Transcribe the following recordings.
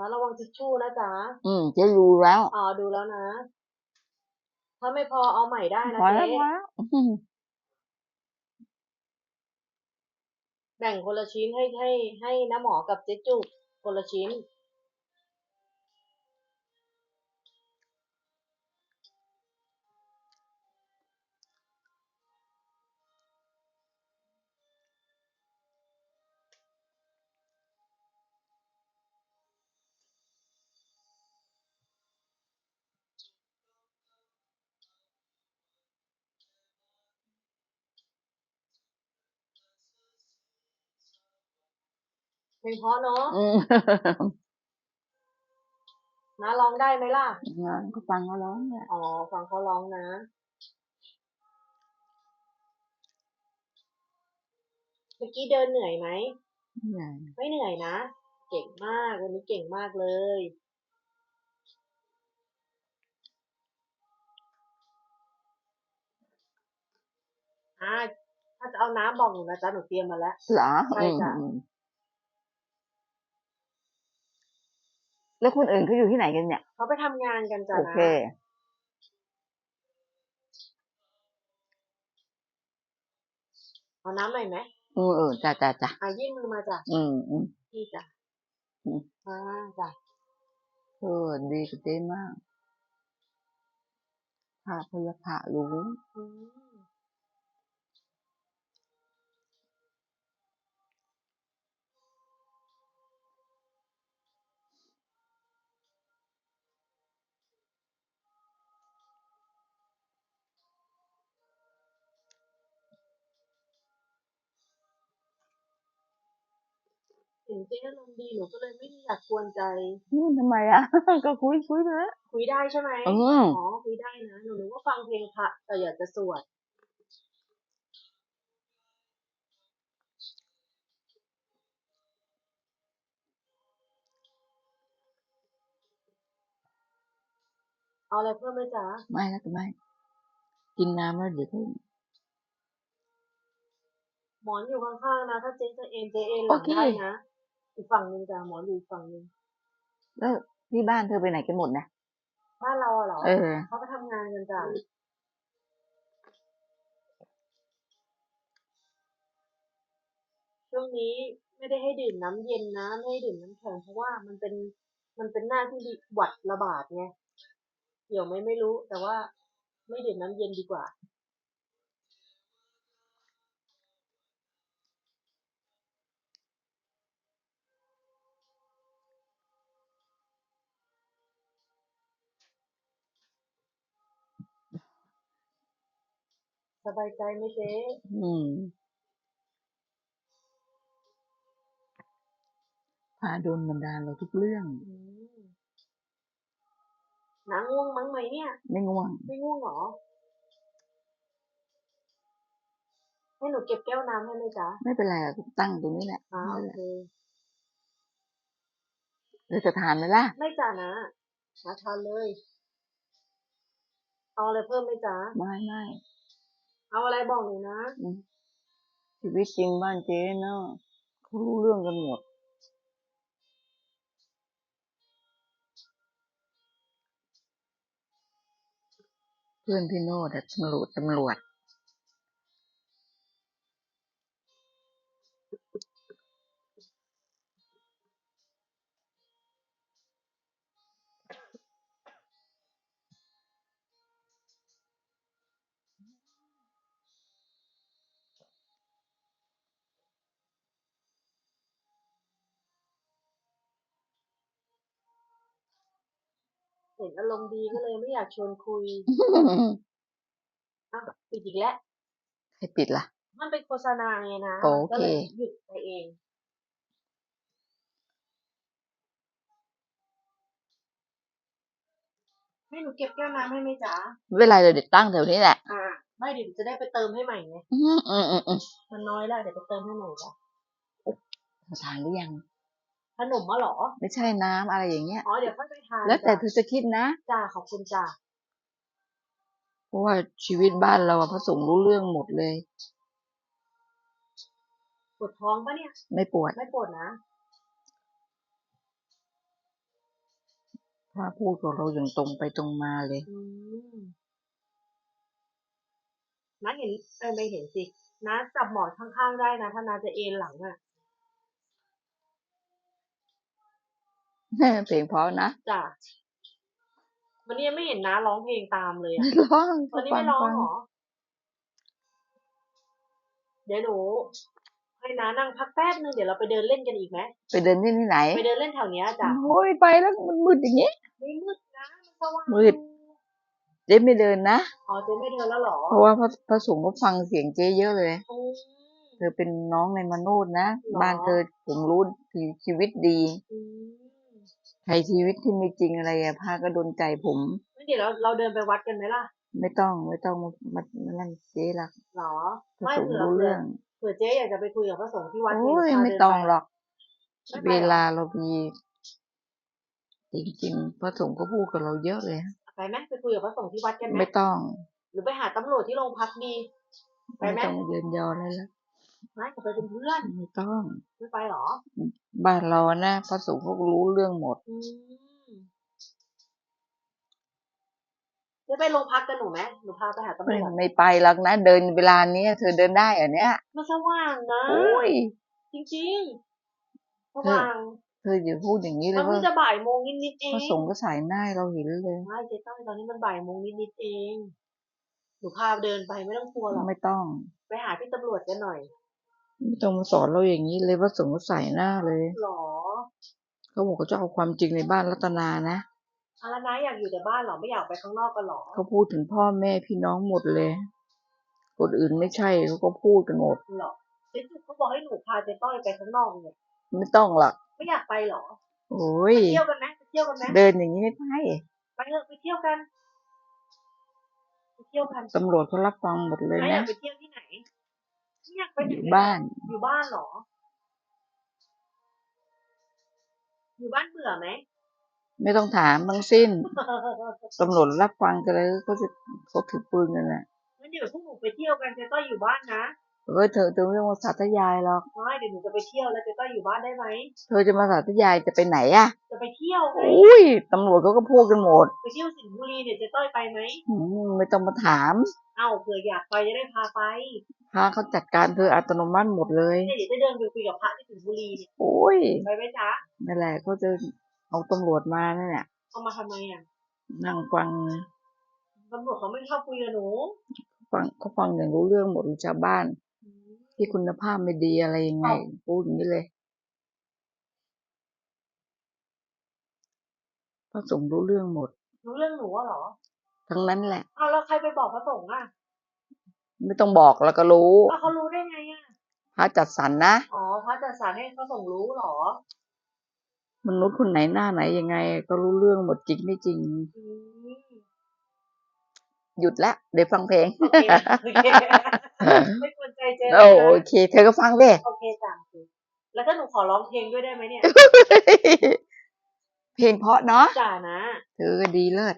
นะระวังทิชชู่นะจ๊ะอืมเจะรู้แล้วอ๋อดูแล้วนะ ถ้าไม่พอเอาใหม่ได้นะพอแล้วเจ๊พอแล้วอืมแบ่งคนละชิ้นให้ให้ให้น้าหมอกับเจ๊จุกคนละชิ้น เพลงเพราะเนาะอืมนะร้องได้ไหมล่ะงานก็ฟังเขาร้องเนี่ยอ๋อ ฟังเขาร้องนะเมื่อกี้เดินเหนื่อยไหมเนี่ยไม่เหนื่อยนะ เก่งมาก วันนี้เก่งมากเลย อ่า ถ้าจะเอาน้ำบอกหนูนะจ๊ะ หนูเตรียมมาแล้ว เหรอ ใช่จ้ะ แล้วคนอื่นเขาอยู่ที่ไหนกันเนี่ยเขาไปทำงานกันจ้ะโอนะเค เอาน้ำหน่อยไหมเออเออจ้ะจ้ะจ้ะอะยื่นมือมาจ้ะอืมอืม พี่จ้ะอืมอ่าจ้ะเออดีกับเจ๊มากพระพยาพระรู้อืม เห็นเจ๊อารมณ์ดีหนูก็เลยไม่ได้อยากกวนใจอืมทำไมอะ ก็คุยคุยไปแล้วคุยได้ใช่ไหมเอออ๋อคุยได้นะหนูนึกว่าฟังเพลงพระแต่อยากจะสวดเอาอะไรเพิ่มไหมจ๊ะไม่แล้วก็ไม่ กินน้ำแล้วเดี๋ยวก็หมอนอยู่ข้างๆนะ ถ้าเจ๊จะเอ็นเจ๊เอ็นหลังได้นะ อีกฝั่งหนึ่งจ้ะหมอนอยู่อีกฝั่งหนึ่งแล้วที่บ้านเธอไปไหนกันหมดนะบ้านเราอะเหรอเออ เขาไปทำงานกันจ้ะช่วงนี้ไม่ได้ให้ดื่มน้ำเย็นนะ ไม่ให้ดื่มน้ำแข็งเพราะว่ามันเป็นมันเป็นหน้าที่หวัดระบาดไงเกี่ยวไหมไม่รู้ แต่ว่าไม่ดื่มน้ำเย็นดีกว่า บายใจไหมเจ๊อืมพาโดนบันดาลเราทุกเรื่องอืมน้าง่วงมั้งไหมเนี่ย ไม่ง่วง ไม่ง่วงเหรอ ให้หนูเก็บแก้วน้ำให้ไหมจ๊ะ ไม่เป็นไรอะตั้งตรงนี้แหละอ่าโอนั่นแหละเคเราจะทานไหมล่ะ ไม่จ้ะนะนะทานเลย เอาอะไรเพิ่มไหมจ๊ะ ไม่ไม่ เอาอะไรบอกหนูนะ ชีวิตจริงบ้านเจ๊เนาะเขารู้เรื่องกันหมด เพื่อนพี่โน้ตอะตำรวจตำรวจ เห็นอารมณ์ดีก็เลยไม่อยากชวนคุยอะปิดอีกแล้วให้ปิดล่ะ มันเป็นโฆษณาไงนะโอเคก็เลยหยุดไปเอง ให้หนูเก็บแก้วน้ำให้ไหมจ๊ะไม่เป็นไรเลยเดี๋ยวตั้งแถวนี้แหละ อ่า ไม่เดี๋ยวจะได้ไปเติมให้ใหม่ไงอืมอืมอืมอืมมันน้อยแล้วเดี๋ยวไปเติมให้ใหม่จ้ะทานหรือยัง ขนมมาหรอ ไม่ใช่น้ำอะไรอย่างเงี้ย อ๋อเดี๋ยวค่อยไปทานแล้วแต่จ้ะเธอจะคิดนะ จ้าขอบคุณจ้าเพราะว่าชีวิตบ้านเราอะพระสงฆ์รู้เรื่องหมดเลย ปวดท้องปะเนี่ย ไม่ปวด ไม่ปวดนะระพูดกับเราอย่างตรงไปตรงมาเลยอืมน้าเห็นเออไม่เห็นสิน้าจับหมอนข้างๆได้นะ ถ้าน้าจะเอนหลังอะ เพลงเพราะนะจ้ะวันนี้ยังไม่เห็นน้าร้องเพลงตามเลยอะไม่ร้องวันนี้ฟัไม่ร้องฟัเหรอ เดี๋ยวหนูให้น้านั่งพักแป๊บนึงเดี๋ยวเราไปเดินเล่นกันอีกไหมไปเดินที่ที่ไหน ไปเดินเล่นแถวเนี้ยจ้ะโอ้ยไปแล้วมันมืดอย่างงี้ไม่มืดนะมันสว่างมืดเจ๊ไม่เดินนะอ๋อเจ๊ไม่เดินแล้วเหรอเพราะว่าพระพระสงฆ์ก็ฟังเสียงเจ๊เยอะเลยอืมเธอเป็นน้องในมโนดนะหรอบ้านเธอผมรู้ชีชีวิตดี อืมใครชีวิตที่ไม่จริงอะไรอะพาก็โดนใจผม งั้นเดี๋ยวเราเราเดินไปวัดกันไหมล่ะไม่ต้องไม่ต้องมามามานั่นเจ๊ละหรอพระไม่สงฆ์เผื่อรู้เผื่อเรื่องเผื่อเจ๊อยากจะไปคุยกับพระสงฆ์ที่วัดโอ้ยเดี๋วพาไม่เดินต้องปหรอก ไม่ไปเวหรอลาเรามีจริงๆพระสงฆ์ก็พูดกับเราเยอะเลยไปไหมไปคุยกับพระสงฆ์ที่วัดกันไหมไม่ต้องหรือไปหาตำรวจที่โรงพักดี ไปไม่ไหมต้องเยินยออะไรแล้ว ไม่จะไปเป็นเพื่อนไม่ต้องไม่ไปหรอ บ้านเรานะพระสงฆ์เขาก็รู้เรื่องหมดอืมจะไปโรงพักกันหนูไหมหนูพาไปหาตำรไม่วจไม่ไปหรอกนะ เดินเวลาเนี้ยเธอเดินได้เหรอเนี่ยมันสว่างนะโอ้ยจริงๆสว่างเธออย่าพูดอย่างนี้เลมัยนว่าเพิ่งจะบ่ายโมงนิดๆเองพระสงฆ์ก็สายหน้าให้เราเห็นเลยไม่เจ๊ต้อยตอนนี้มันบ่ายโมงนิดๆเองหนูพาเดินไปไม่ต้องกลัวหรอกไม่ต้อง ไปหาพี่ตำรวจกันหน่อย ไม่ต้องมาสอนเราอย่างนี้เลยพระสงฆ์ก็สายหน้าเลยหรอเขาบอกเขาจะเอาความจริงในบ้านรัตนานะอะไรนะอยากอยู่แต่บ้านหรอไม่อยากไปข้างนอกกันหรอเขาพูดถึงพ่อแม่พี่น้องหมดเลยคนอื่นไม่ใช่เขาก็พูดกันหมดหรอเจ๊จุกเขาบอกให้หนูพาเจ๊ต้อยไปข้างนอกเนี่ยไม่ต้องหรอกไม่อยากไปหรอโอ้ยเที่ยวกันไหมไปเที่ยวกันไหมเดินอย่างนี้ไม่ไปไปเถอะไปเที่ยวกันไปเที่ยวกันตำรวจเขารับฟังหมดเลยไม่อยานะกไปเที่ยวที่ไหน ไม่อยากไปไหนอยู่เลยบ้าน อยู่บ้านเหรอ อยู่บ้านเบื่อไหม ไม่ต้องถามทั้งสิ้นตำรวจรับฟังกันเลยเขาจะเขาถือปืนกันแหละงั้นเดี๋ยวพวกหนูไปเที่ยวกันเจ๊ต้อยอยู่บ้านนะเออเธอเธอไม่ต้องมาสาธยายหรอก ไม่เดี๋ยวหนูจะไปเที่ยวแล้วเจ๊ต้อยอยู่บ้านได้ไหมเธอจะมาสาธยายจะไปไหนอะจะ ไปเที่ยวไงโอ้ยตำรวจเขาก็พูดกันหมด ไปเที่ยวสิงห์บุรีเดี๋ยวเจ๊ต้อยไปไหม อืมไม่ต้องมาถาม เอ้าเผื่ออยากไปจะได้พาไปพาเขาจัดการเธออัตโนมัติหมดเลย เนี่ยเดี๋ยวจะเดินไปคุยกับพระที่สิงห์บุรีเนี่ยโอ้ยไปไหมจ๊ะนั่นแหละเขาจะเอาตำรวจมานั่นแหละเอามาทำไมอะนั่งฟังตำรวจเขาไม่ชอบคุยกับหนูฟังเขาฟังอย่างรู้เรื่องหมดเลยชาวบ้าน อืม ที่คุณภาพไม่ดีอะไรยังไง พูดอย่างนี้เลย พระสงฆ์รู้เรื่องหมด รู้เรื่องหนูอะเหรอ ทั้งนั้นแหละเอาแล้วใครไปบอกพระสงฆ์อะไม่ต้องบอกแล้วก็รู้แล้วเขารู้ได้ไงอะพระจัดสรรนะ อ๋อพระจัดสรรให้พระสงฆ์รู้เหรอ มนุษย์คนไหนหน้าไหนยังไง ก็รู้เรื่องหมดจริงไม่จริง อืมหยุดละเดี๋ยวฟังเพลง โอเคโอเคไม่ควรใจเจ๊โอ้โอเค เธอก็ฟังดิ โอเคจ้ะแล้วถ้าหนูขอร้องเพลงด้วยได้ไหมเนี่ย เพลงเพราะเนาะจ่านะเธอก็ดีเลิศ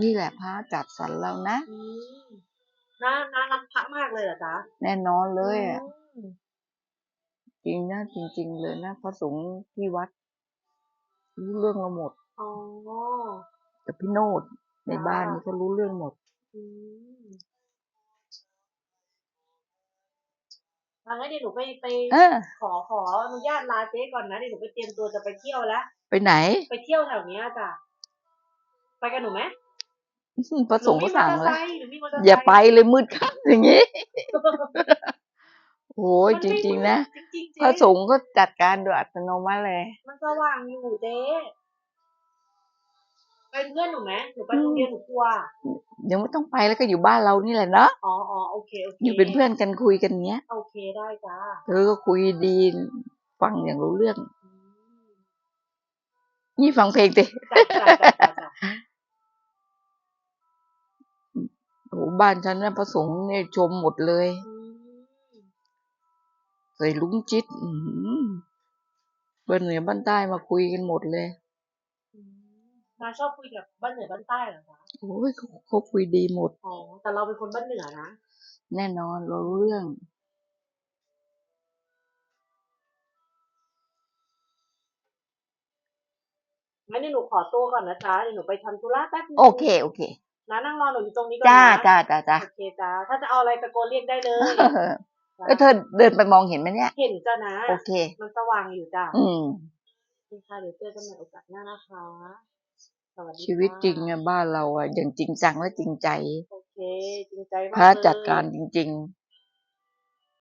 นี่แหละพระจัดสรรเรานะอืมน้าน้ารักพระมากเลยเหรอจ๊ะ แน่นอนเลยอะอืมจริงนะจริง ๆ เลยนะพระสงฆ์ที่วัดรู้เรื่องเราหมดอ๋อกับพี่โนดในจ้าบ้านนี่ก็รู้เรื่องหมด อืมเอางั้นเดี๋ยวหนูไปไปเออ ขอขออนุญาตลาเจ๊ก่อนนะเดี๋ยวหนูไปเตรียมตัวจะไปเที่ยวแล้วไปไหนไปเที่ยวแถวเนี้ยจ้ะไปกันหนูไหมพระสงฆ์ก็สั่งหนูมีมอเตอร์แล้ไซวค์หนูมีมอเตอร์ไซค์อย่าไปเลยมืดค่ำอย่างนี้ โอ้ยมันจไม่ริงๆนะมืดจริงๆพระเจ๊สงฆ์ก็จัดการโดยอัตโนมัติเลย มันสว่างอยู่เจ๊ ไปเป็นเพื่อนหนูไหมหนูไปโรงเรียนหนูกลัวเดี๋ยวไม่ต้องไปแล้วก็อยู่บ้านเรานี่แหละเนาะอ๋ออ๋อโอเคโอเคอยู่เป็นเพื่อนกันคุยกันเนี้ยโอเคได้จ้าเธอก็คุยดีฟังอย่างรู้เรื่องอืมนี่ฟังเพลงสิจ้ะจ้ะจ้ะจ้ะจ้ะโอ้โหบ้านฉันนะพระสงฆ์เนี่ยชมหมดเลยอืมเคยลุงจิตอือหือบ้านเหนือบ้านใต้มาคุยกันหมดเลยอืม นาชอบคุยกับบ้านเหนือบ้านใต้เหรอคะโอ้ยเขาเขาคุยดีหมด อ๋อ แต่เราเป็นคนบ้านเหนือนะ แน่นอนเรารู้เรื่อง งั้นเดี๋ยวหนูขอตัวก่อนนะจ๊ะเดี๋ยวหนูไปทำธุระแป๊บนึงโอเค โอเคนะนั่งรอหนูอยู่ตรงนี้ก่อนจ้านะจ้าจ้าจ้าโอเคจ้าถ้าจะเอาอะไรตะโกนเรียกได้เลยเอ้ยเธอเดินไปมองเห็นไหมเนี่ย เห็นจ้ะนะ โอเค มันสว่างอยู่จ้ะอืมนี่ค่ะเดี๋ยวเจอกันใหม่โอกาสหน้านะคะ สวัสดีชีวิตจริงค่ะอะบ้านเราอะอย่างจริงจังและจริงใจ โอเค จริงใจมากพระเลยจัดการจริงๆ